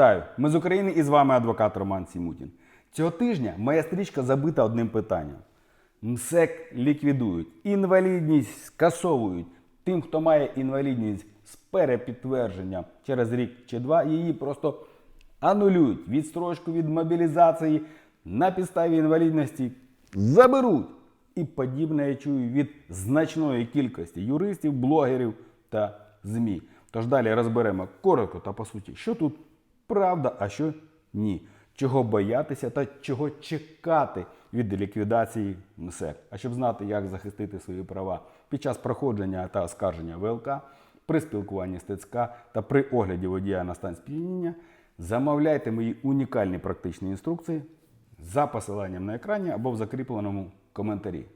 Вітаю! Ми з України і з вами адвокат Роман Сімутін. Цього тижня моя стрічка забита одним питанням. МСЕК ліквідують, інвалідність скасовують. Тим, хто має інвалідність з перепідтвердженням через рік чи два, її просто анулюють. Відстрочку від мобілізації на підставі інвалідності заберуть. І подібне я чую від значної кількості юристів, блогерів та ЗМІ. Тож далі розберемо коротко та по суті, що тут правда, а що ні. Чого боятися та чого чекати від ліквідації МСЕК. А щоб знати, як захистити свої права під час проходження та оскарження ВЛК, при спілкуванні з ТЦК та при огляді водія на стан сп'яніння, замовляйте мої унікальні практичні інструкції за посиланням на екрані або в закріпленому коментарі.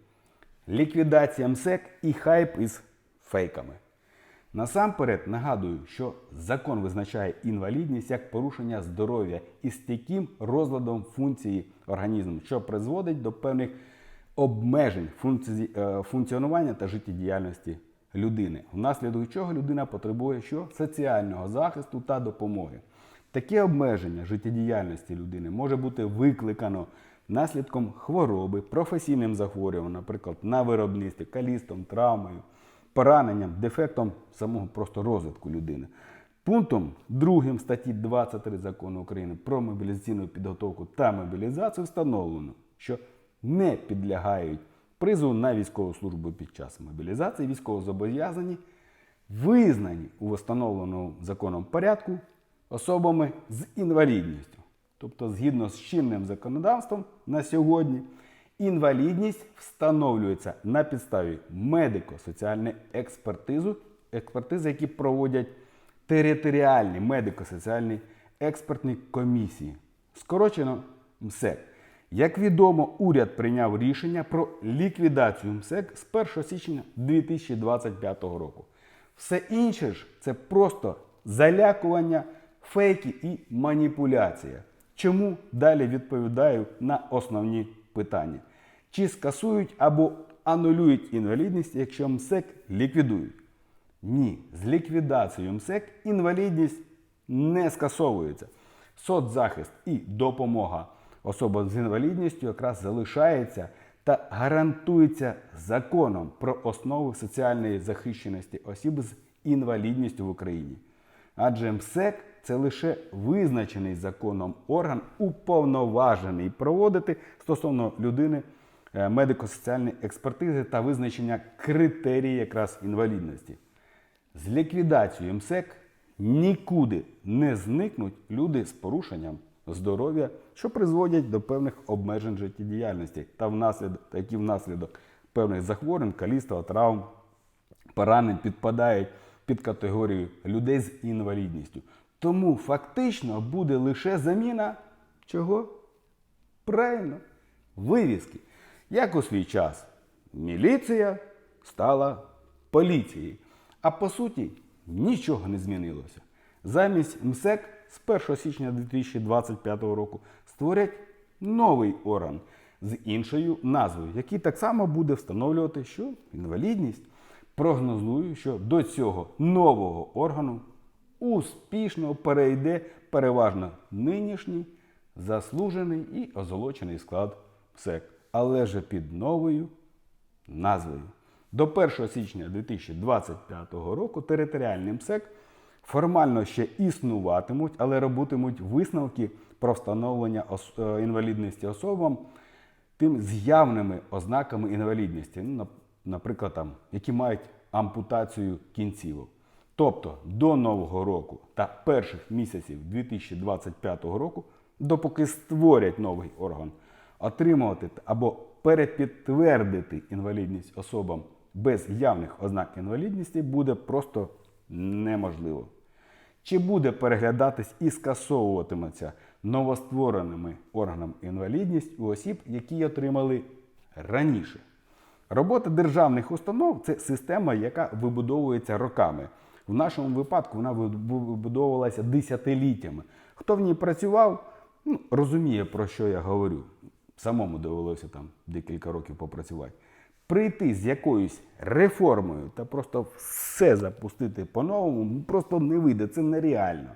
Ліквідація МСЕК і хайп із фейками. Насамперед нагадую, що закон визначає інвалідність як порушення здоров'я із стійким розладом функції організму, що призводить до певних обмежень е, функціонування та життєдіяльності людини, внаслідок чого людина потребує що? соціального захисту та допомоги. Таке обмеження життєдіяльності людини може бути викликано наслідком хвороби, професійним захворюванням, наприклад, на виробництві, калістом, травмою, пораненням, дефектом самого просто розвитку людини. Пунктом 2 статті 23 закону України про мобілізаційну підготовку та мобілізацію встановлено, що не підлягають призову на військову службу під час мобілізації військовозобов'язані, визнані у встановленому законом порядку особами з інвалідністю. Тобто, згідно з чинним законодавством на сьогодні, інвалідність встановлюється на підставі медико-соціальної експертизи, експертизи, які проводять територіальні медико-соціальні експертні комісії. Скорочено МСЕК. Як відомо, уряд прийняв рішення про ліквідацію МСЕК з 1 січня 2025 року. Все інше ж це просто залякування, фейки і маніпуляція. Чому далі відповідаю на основні питання? Чи скасують або анулюють інвалідність, якщо МСЕК ліквідують? Ні, з ліквідацією МСЕК інвалідність не скасовується. Соцзахист і допомога особам з інвалідністю якраз залишається та гарантується законом про основи соціальної захищеності осіб з інвалідністю в Україні. Адже МСЕК це лише визначений законом орган, уповноважений проводити стосовно людини е, медико-соціальні експертизи та визначення критерії якраз інвалідності. З ліквідацією МСЕК нікуди не зникнуть люди з порушенням здоров'я, що призводять до певних обмежень життєдіяльності та внаслідок, які внаслідок певних захворювань, каліцтва, травм, поранень підпадають під категорію людей з інвалідністю. Тому фактично буде лише заміна чого? Правильно, вивіски. Як у свій час міліція стала поліцією. А по суті нічого не змінилося. Замість МСЕК з 1 січня 2025 року створять новий орган з іншою назвою, який так само буде встановлювати, що інвалідність. Прогнозую, що до цього нового органу успішно перейде переважно нинішній заслужений і озолочений склад МСЕК, але же під новою назвою. До 1 січня 2025 року територіальний МСЕК формально ще існуватимуть, але робитимуть висновки про встановлення е, інвалідності особам тим з явними ознаками інвалідності, ну, наприклад, там, які мають ампутацію кінцівок. Тобто до Нового року та перших місяців 2025 року, допоки створять новий орган, отримувати або перепідтвердити інвалідність особам без явних ознак інвалідності буде просто неможливо. Чи буде переглядатись і скасовуватиметься новоствореними органами інвалідність у осіб, які отримали раніше? Робота державних установ це система, яка вибудовується роками. В нашому випадку вона вибудовувалася десятиліттями. Хто в ній працював, ну, розуміє, про що я говорю. Самому довелося там декілька років попрацювати. Прийти з якоюсь реформою та просто все запустити по-новому просто не вийде. Це нереально.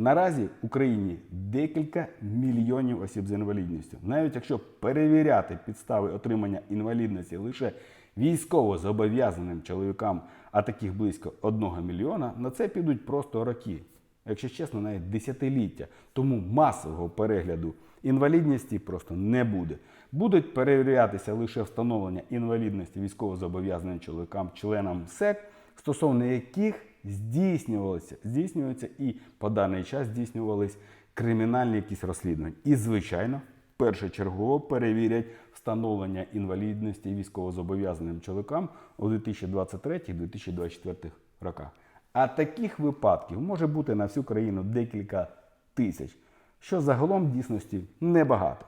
Наразі в Україні декілька мільйонів осіб з інвалідністю. Навіть якщо перевіряти підстави отримання інвалідності лише військово зобов'язаним чоловікам, а таких близько 1 мільйона, на це підуть просто роки. Якщо чесно, навіть десятиліття. Тому масового перегляду інвалідності просто не буде. Будуть перевірятися лише встановлення інвалідності військовозобов'язаним чоловікам, членам СЕК, стосовно яких здійснювалося, здійснюються і по даний час здійснювались кримінальні якісь розслідування. І, звичайно, першочергово перевірять встановлення інвалідності військовозобов'язаним чоловікам у 2023-2024 роках. А таких випадків може бути на всю країну декілька тисяч, що загалом в дійсності небагато.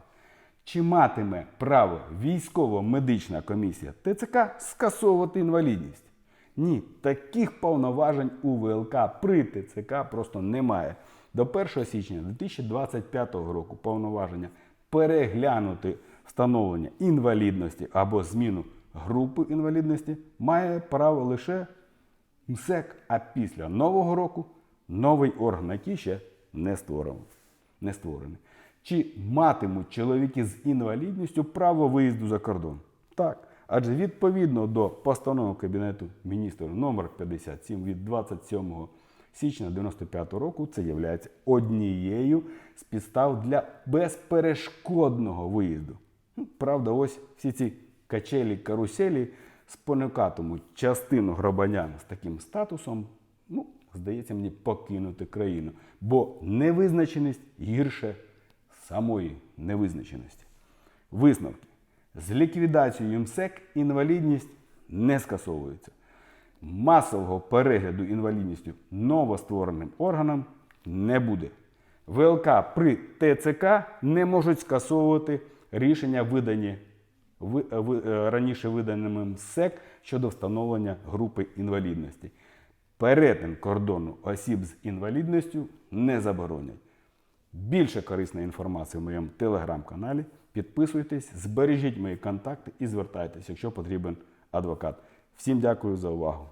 Чи матиме право військово-медична комісія ТЦК скасовувати інвалідність? Ні, таких повноважень у ВЛК при ТЦК просто немає. До 1 січня 2025 року повноваження переглянути встановлення інвалідності або зміну групи інвалідності має право лише МСЕК, а після нового року новий орган, який ще не створений. Не створений. Чи матимуть чоловіки з інвалідністю право виїзду за кордон? Так. Адже відповідно до постанови Кабінету міністрів номер 57 від 27 січня 95 року це є однією з підстав для безперешкодного виїзду. Ну, Правда, ось всі ці качелі, каруселі спонукатимуть частину громадян з таким статусом, ну, здається мені, покинути країну. Бо невизначеність гірше самої невизначеності. Висновки. З ліквідацією МСЕК інвалідність не скасовується. Масового перегляду інвалідністю новоствореним органам не буде. ВЛК при ТЦК не можуть скасовувати рішення, видані ви- е, е, раніше виданими МСЕК щодо встановлення групи інвалідності. Перетин кордону осіб з інвалідністю не заборонять. Більше корисної інформації в моєму телеграм-каналі. Підписуйтесь, збережіть мої контакти і звертайтеся, якщо потрібен адвокат. Всім дякую за увагу.